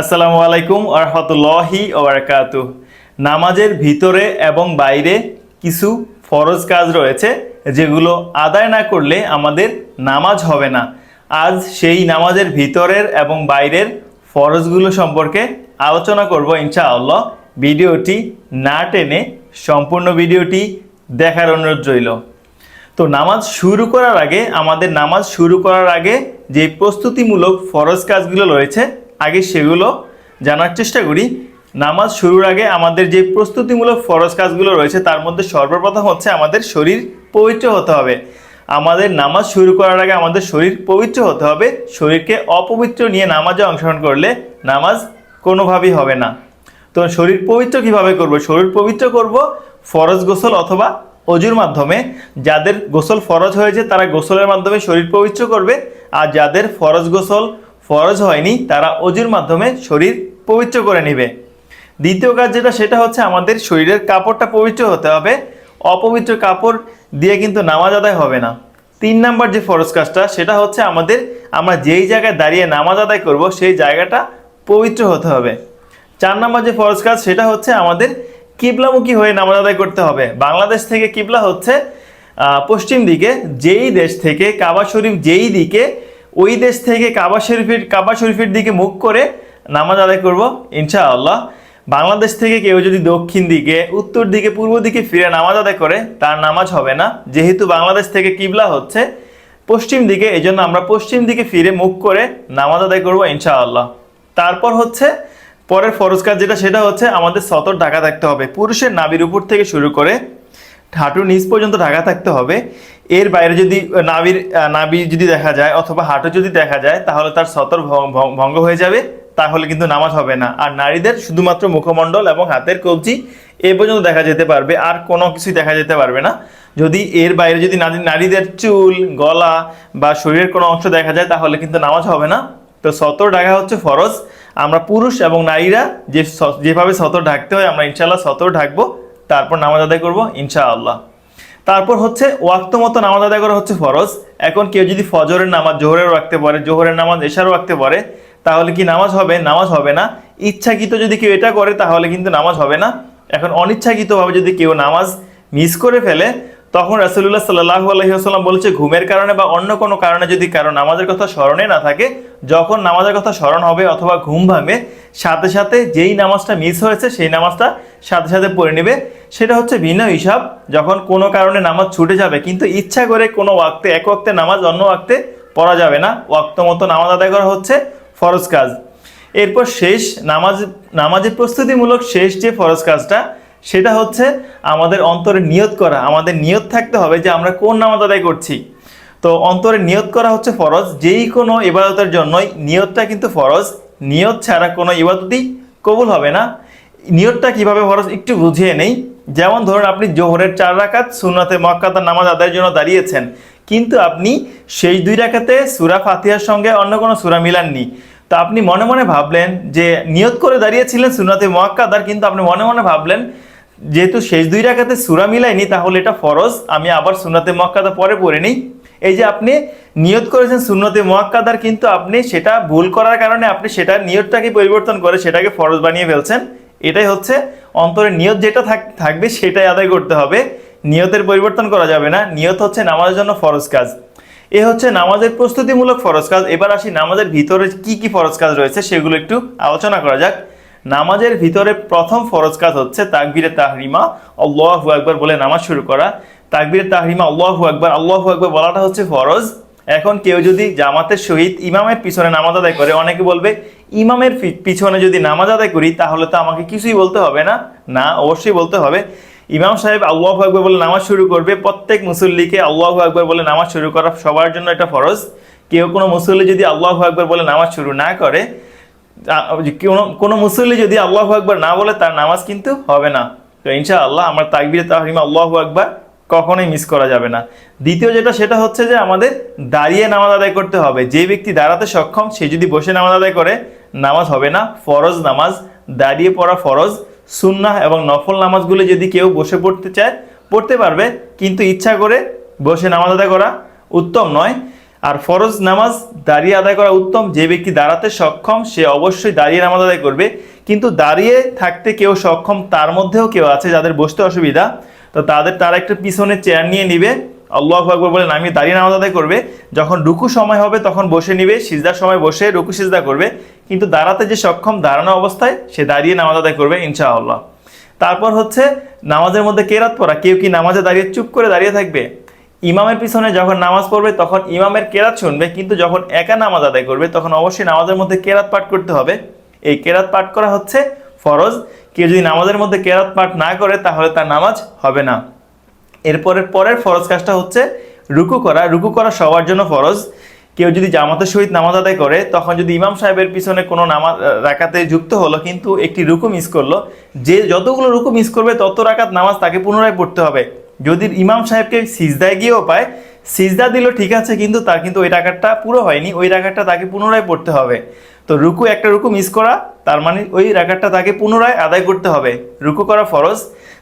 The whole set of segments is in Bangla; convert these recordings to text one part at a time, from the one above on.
আসসালামু আলাইকুম আরহাতুল্লাহি ওবরাকাতু নামাজের ভিতরে এবং বাইরে কিছু ফরজ কাজ রয়েছে যেগুলো আদায় না করলে আমাদের নামাজ হবে না। আজ সেই নামাজের ভিতরের এবং বাইরের ফরজগুলো সম্পর্কে আলোচনা করব ইনশাআল্লাহ। ভিডিওটি না টেনে সম্পূর্ণ ভিডিওটি দেখার অনুরোধ রইল। তো নামাজ শুরু করার আগে, আমাদের নামাজ শুরু করার আগে যে প্রস্তুতিমূলক ফরজ কাজগুলো রয়েছে আগে সেগুলো জানার চেষ্টা করি। নামাজ শুরুর আগে আমাদের যে প্রস্তুতিমূলক ফরজ কাজগুলো রয়েছে, তার মধ্যে সর্বপ্রথম হচ্ছে আমাদের শরীর পবিত্র হতে হবে। আমাদের নামাজ শুরু করার আগে আমাদের শরীর পবিত্র হতে হবে। শরীরকে অপবিত্র নিয়ে নামাজে অংশগ্রহণ করলে নামাজ কোনোভাবেই হবে না। তো শরীর পবিত্র কীভাবে করব? শরীর পবিত্র করব ফরজ গোসল অথবা অজুর মাধ্যমে। যাদের গোসল ফরজ হয়েছে, তারা গোসলের মাধ্যমে শরীর পবিত্র করবে। আর যাদের ফরজ গোসল ফরজ হয়নি, তারা অজুর মাধ্যমে শরীর পবিত্র করে নেবে। দ্বিতীয় কাজ যেটা, সেটা হচ্ছে আমাদের শরীরের কাপড়টা পবিত্র হতে হবে। অপবিত্র কাপড় দিয়ে কিন্তু নামাজ আদায় হবে না। তিন নাম্বার যে ফরজ কাজটা, সেটা হচ্ছে আমাদের, আমরা যেই জায়গায় দাঁড়িয়ে নামাজ আদায় করব, সেই জায়গাটা পবিত্র হতে হবে। চার নাম্বার যে ফরজ কাজ, সেটা হচ্ছে আমাদের কিবলামুখী হয়ে নামাজ আদায় করতে হবে। বাংলাদেশ থেকে কিবলা হচ্ছে পশ্চিম দিকে, যেই দেশ থেকে, কাবা শরীফ যেই দিকে ওই দেশ থেকে কাবা শরীফের কাবা শরীফের দিকে মুখ করে নামাজ আদায় করব, ইনশাআল্লাহ। বাংলাদেশ থেকে কেউ যদি দক্ষিণ দিকে, উত্তর দিকে, পূর্ব দিকে ফিরে নামাজ আদায় করে, তার নামাজ হবে না। যেহেতু বাংলাদেশ থেকে কিবলা হচ্ছে, পশ্চিম দিকে এই জন্য আমরা পশ্চিম দিকে ফিরে মুখ করে নামাজ আদায় করব, ইনশাআল্লাহ। তারপর হচ্ছে, পরের ফরজ কাজ যেটা, সেটা হচ্ছে আমাদের সতর ঢাকা থাকতে হবে। পুরুষের নাবির উপর থেকে শুরু করে হাঁটুর নিচ পর্যন্ত ঢাকা থাকতে হবে। এর বাইরে যদি নাবির নাবি যদি দেখা যায় অথবা হাঁটু যদি দেখা যায়, তাহলে তার সতর ভঙ্গ হয়ে যাবে। তাহলে কিন্তু নামাজ হবে না। আর নারীদের শুধুমাত্র মুখমণ্ডল এবং হাতের কবজি এ পর্যন্ত দেখা যেতে পারবে। আর কোনো কিছুই দেখা যেতে পারবে না। যদি এর বাইরে যদি নারীদের চুল, গলা বা শরীরের কোনো অংশ দেখা যায়, তাহলে কিন্তু নামাজ হবে না। তো সতর ঢাকা হচ্ছে ফরজ। আমরা পুরুষ এবং নারীরা যে যেভাবে সতর ঢাকতে হয়, আমরা ইনশাল্লাহ সতর ঢাকবো। তারপর নামাজ আদায় করব, ইনশাআল্লাহ। তারপর হচ্ছে, ওয়াক্ত মতো নামাজ আদায় করা হচ্ছে ফরজ। এখন কেউ যদি ফজরের নামাজ জোহরেরও রাখতে পারে জোহরের নামাজ এশারও রাখতে পারে তাহলে কি নামাজ হবে? নামাজ হবে না। ইচ্ছাকৃত যদি কেউ এটা করে, তাহলে কিন্তু নামাজ হবে না। এখন অনিচ্ছাকৃতভাবে যদি কেউ নামাজ মিস করে ফেলে তখন রাসুল্লাহ সাল্লাহ আলহিহাস্লাম বলেছে, ঘুমের কারণে বা অন্য কোনো কারণে যদি কারও নামাজের কথা স্মরণে না থাকে, যখন নামাজের কথা স্মরণ হবে অথবা ঘুম ভাঙবে সাথে সাথে যেই নামাজটা মিস হয়েছে, সেই নামাজটা সাথে সাথে পড়ে নেবে। সেটা হচ্ছে ভিন্ন হিসাব। যখন কোনো কারণে নামাজ ছুটে যাবে, কিন্তু ইচ্ছা করে কোনো ওয়াক্তে, এক ওয়াক্তে নামাজ অন্য ওয়াক্তে পড়া যাবে না। ওয়াক্ত মতো নামাজ আদায় করা হচ্ছে ফরজ কাজ। এরপর শেষ নামাজ, নামাজের প্রস্তুতিমূলক শেষ যে ফরজ কাজটা সেটা হচ্ছে আমাদের অন্তরে নিয়ত করা, আমাদের নিয়ত থাকতে হবে যে আমরা কোন নামাজ আদায় করছি। তো অন্তরে নিয়ত করা হচ্ছে ফরজ, যেই কোনো ইবাদতের জন্যই নিয়তটা কিন্তু ফরজ, নিয়ত ছাড়া কোনো ইবাদতই কবুল হবে না। নিয়তটা কীভাবে ফরজ একটু বুঝিয়ে নেই। যেমন ধরুন আপনি জোহরের চার রাকাত, সুন্নতে মক্কাতার নামাজ আদায়ের জন্য দাঁড়িয়েছেন, কিন্তু আপনি সেই দুই রাকাতে সুরা ফাতিহার সঙ্গে অন্য কোনো সুরা মিলাননি। তো আপনি মনে মনে ভাবলেন যে নিয়ত করে দাঁড়িয়েছিলেন সুনাতে মোয়াক্কাদার কিন্তু আপনি মনে মনে ভাবলেন যেহেতু শেষ দুই রাখাতে সুরা মিলাইনি তাহলে এটা ফরজ। আমি আবার সুনাতে মোয়াক্কাদা পরে পড়ে নিই। এই যে আপনি নিয়ত করেছেন সুন্নতে মোয়াক্কাদার, কিন্তু আপনি সেটা ভুল করার কারণে আপনি সেটা নিয়তটাকে পরিবর্তন করে সেটাকে ফরজ বানিয়ে ফেলছেন। এটাই হচ্ছে অন্তরে নিয়ত যেটা থাক- থাকবে সেটাই আদায় করতে হবে। নিয়তের পরিবর্তন করা যাবে না। নিয়ত হচ্ছে নামাজের জন্য ফরজ কাজ। এ হচ্ছে নামাজের প্রস্তুতিমূলক ফরজ কাজ। এবার আসি নামাজের ভিতরে কি কি ফরজ কাজ রয়েছে, সেগুলো একটু আলোচনা করা যাক। নামাজের ভিতরে প্রথম ফরজ কাজ হচ্ছে তাকবিরে তাহরিমা, আল্লাহু আকবার বলে নামাজ শুরু করা। তাকবিরে তাহরিমা, আল্লাহু আকবার আল্লাহু আকবার বলাটা হচ্ছে ফরজ। এখন কেউ যদি জামাতের সহিত ইমামের পিছনে নামাজ আদায় করে, অনেকে বলবে, ইমামের পিছনে যদি নামাজ আদায় করি, তাহলে তো আমাকে কিছুই বলতে হবে না? না, অবশ্যই বলতে হবে। ইমাম সাহেব আল্লাহ আকবর বলে নামাজ শুরু করবে, প্রত্যেক মুসল্লিকে আল্লাহ আকবর বলে নামাজ শুরু করা সবার জন্য এটা ফরজ। কেউ কোনো মুসল্লি যদি আল্লাহ আকবর বলে নামাজ শুরু না করে কোনো কোনো মুসল্লি যদি আল্লাহ আকবর না বলে, তার নামাজ কিন্তু হবে না। তো ইনশাআল্লাহ আমার তাকবির তাহরিমা আল্লাহ আকবর কখনোই মিস করা যাবে না। দ্বিতীয় যেটা, সেটা হচ্ছে যে আমাদের দাঁড়িয়ে নামাজ আদায় করতে হবে। যে ব্যক্তি দাঁড়াতে সক্ষম, সে যদি বসে নামাজ আদায় করে, নামাজ হবে না। ফরজ নামাজ, দাঁড়িয়ে পড়া ফরজ, সুন্নাহ এবং নফল নামাজগুলো যদি কেউ বসে পড়তে চায়, পড়তে পারবে। কিন্তু ইচ্ছা করে বসে নামাজ আদায় করা উত্তম নয়। আর ফরজ নামাজ দাঁড়িয়ে আদায় করা উত্তম। যে ব্যক্তি দাঁড়াতে সক্ষম, সে অবশ্যই দাঁড়িয়ে নামাজ আদায় করবে। কিন্তু দাঁড়িয়ে থাকতে কেউ সক্ষম, তার মধ্যেও কেউ আছে যাদের বসতে অসুবিধা। তো তাদের তারা একটু পিছনে চেয়ার নিয়ে নিবে। আল্লাহ আকবর বলে নামিয়ে দাঁড়িয়ে নামাজ আদায় করবে। যখন রুকু সময় হবে, তখন বসে নিবে। সিজদার সময় বসে রুকু সিজদা করবে। কিন্তু দাঁড়াতে যে সক্ষম, দাঁড়ানো অবস্থায় সে দাঁড়িয়ে নামাজ আদায় করবে, ইনশাআল্লাহ। তারপর হচ্ছে, নামাজের মধ্যে কেরাত পড়া। কেউ কি নামাজে দাঁড়িয়ে চুপ করে দাঁড়িয়ে থাকবে? ইমামের পিছনে যখন নামাজ পড়বে, তখন ইমামের কেরাত শুনবে, কিন্তু যখন একা নামাজ আদায় করবে, তখন অবশ্যই নামাজের মধ্যে কেরাত পাঠ করতে হবে। এই কেরাত পাঠ করা হচ্ছে ফরজ। কেউ যদি নামাজের মধ্যে কেরাত পাঠ না করে, তাহলে তার নামাজ হবে না। এরপরের পরের ফরজ কাজটা হচ্ছে রুকু করা। রুকু করা সবার জন্য ফরজ। কেউ যদি জামাতের সহিত নামাজ আদায় করে, তখন যদি ইমাম সাহেবের পিছনে কোনো নামাজ রাকাতে যুক্ত হলো, কিন্তু একটি রুকু মিস করল, যে যতগুলো রুকু মিস করবে, তত রাকাত নামাজ তাকে পুনরায় পড়তে হবে। যদি ইমাম সাহেবকে সিজদায় গিয়েও পায়, সিজদা দিল ঠিক আছে, কিন্তু তার কিন্তু ওই রাকাতটা পুরো হয়নি, ওই রাকাতটা তাকে পুনরায় পড়তে হবে। তো রুকু একটা রুকু মিস করা, তার মানে ওই রাকাতটা তাকে পুনরায় আদায় করতে হবে। রুকু করা ফরজ,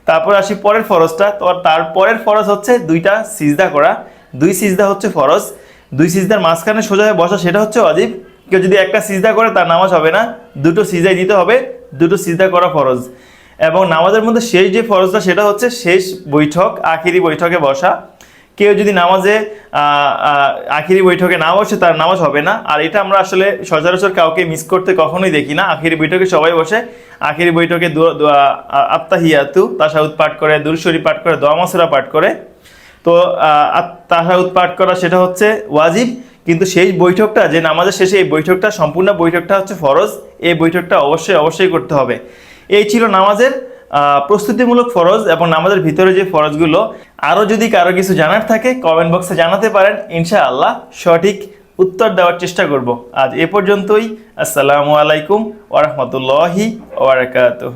তারপর আসি পরের ফরজটা, তো তার পরের ফরজ হচ্ছে দুইটা সিজদা করা। দুই সিজদা হচ্ছে ফরজ, দুই সিজদার মাঝখানে সোজা হয়ে বসা সেটা হচ্ছে অজীব কেউ যদি একটা সিজদা করে তার নামাজ হবে না, দুটো সিজদাই দিতে হবে, দুটো সিজদা করা ফরজ। এবং নামাজের মধ্যে শেষ যে ফরজটা, সেটা হচ্ছে শেষ বৈঠক, আখিরি বৈঠকে বসা। কেউ যদি নামাজে আখিরি বৈঠকে না বসে, তার নামাজ হবে না। আর এটা আমরা আসলে সচরাচর কাউকে মিস করতে কখনোই দেখি না। আখিরি বৈঠকে সবাই বসে। আখিরি বৈঠকে দু- দু- আ- আ- আত্তাহিয়াতু তাসাউদ পাঠ করে দুরশরী পাঠ করে, দোয়া মাসুরা পাঠ করে। তো তাসাউদ পাঠ করা সেটা হচ্ছে ওয়াজিব। কিন্তু সেই বৈঠকটা, যে নামাজের শেষে এই বৈঠকটা, সম্পূর্ণ বৈঠকটা হচ্ছে ফরজ। এই বৈঠকটা অবশ্যই অবশ্যই করতে হবে। এই ছিল নামাজের প্রস্তুতিমূলক ফরজ এবং নামাজের ভিতরে যে ফরজগুলো, আরও যদি কারও কিছু জানার থাকে কমেন্ট বক্সে জানাতে পারেন, ইনশাআল্লাহ সঠিক উত্তর দেওয়ার চেষ্টা করব। আজ এ পর্যন্তই, আসসালামু আলাইকুম ওরহমতুল্লাহি ওবরাকাতুহ